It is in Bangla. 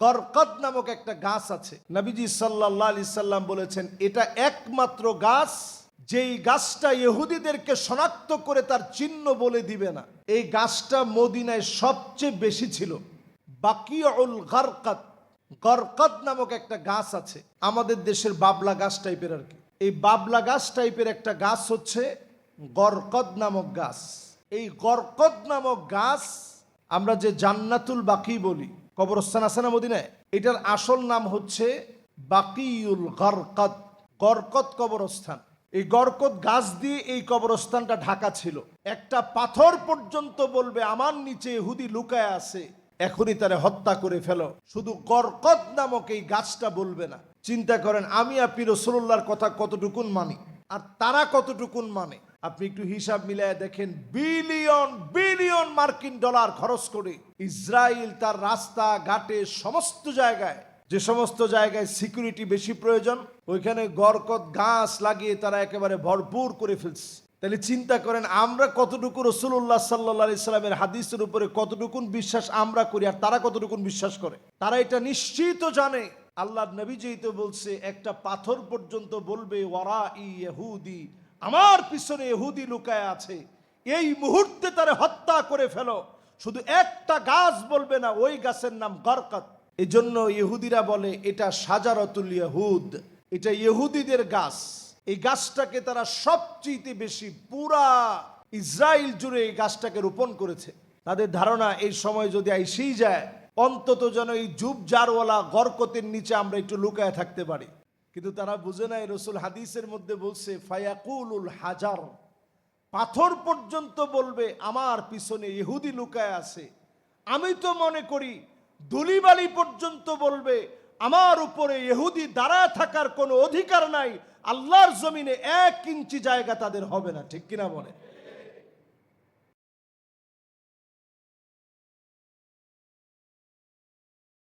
গরকদ নামক একটা গাছ আছে। নবীজি সাল্লাহ আলি সাল্লাম বলেছেন, এটা একমাত্র গাছ, যেই গাছটা ইহুদিদেরকে শনাক্ত করে তার চিহ্ন বলে দিবে না। এই গাছটা মদিনায় সবচেয়ে বেশি ছিল। বাকিউল গরকত গরকদ নামক একটা গাছ আছে। আমাদের দেশের বাবলা গাছ টাইপের আর কি। এই বাবলা গাছ টাইপের একটা গাছ হচ্ছে গরকদ নামক গাছ। এই গরকদ নামক গাছ আমরা যে জান্নাতুল বাকি বলি কবরস্থান আছে না মদিনায়? এটার আসল নাম হচ্ছে বাকিউল গরকদ গরকদ কবরস্থান। এই গরকদ গাছ দিয়ে এই কবরস্থানটা ঢাকা ছিল। একটা পাথর পর্যন্ত বলবে, আমার নিচে হুদি লুকায় আছে। এখনই তারে হত্যা করে ফেলো। শুধু গরকদ নামক এই গাছটা বলবে না। চিন্তা করেন, আমি আপনি রসুল্লাহর কথা কতটুকুন মানি? আর তারা কতটুকুন মানে? আপনি একটু হিসাব মিলায় দেখেন, বিলিয়ন বিলিয়ন মার্কিন ডলার খরচ করে ইসরায়েল তার রাস্তা, ঘাটে, সমস্ত জায়গায়, যে সমস্ত জায়গায় সিকিউরিটি বেশি প্রয়োজন, ওইখানে গরকত, গাছ লাগিয়ে তারা একেবারে ভরপুর করে ফেলছে। তাহলে চিন্তা করেন, আমরা কতটুকু রসুল্লাহ সাল্লা সাল্লামের হাদিসের উপরে কতটুকুন বিশ্বাস আমরা করি আর তারা কতটুকুন বিশ্বাস করে? তারা এটা নিশ্চিত জানে। আল্লাহ নবী যেই তো বলছে, একটা পাথর পর্যন্ত বলবে ওয়ারা ইহুদি আমার পিছনে এহুদি লুকায় আছে। এই মুহূর্তে তারে হত্যা করে ফেলো। শুধু একটা গাছ বলবে না, ওই গাছের নাম গরকত। জন্য ইহুদিরা বলে, এটা সাজারতুল ইহুদ, এটা ইহুদিদের গাছ। এই গাছটাকে তারা সবচেয়ে বেশি পুরা ইসরায়েল জুড়ে এই গাছটাকে রোপণ করেছে। তাদের ধারণা, এই সময় যদি আইসেই যায়, অন্তত যেন এই জুব জারওয়ালা গরকতের নিচে আমরা একটু লুকায় থাকতে পারি। কিন্তু তারা বুঝে নাই, রসুল হাদিসের মধ্যে বলছে, ফায়াকুলুল হাজার। পাথর পর্যন্ত বলবে, আমার পিছনে ইহুদি লুকায় আছে। আমি তো মনে করি দুলিবালি পর্যন্ত বলবে, আমার উপরে ইহুদি দাঁড়া থাকার কোনো অধিকার নাই, আল্লাহর জমিনে এক ইঞ্চি জায়গা তাদের হবে না, ঠিক কিনা বলে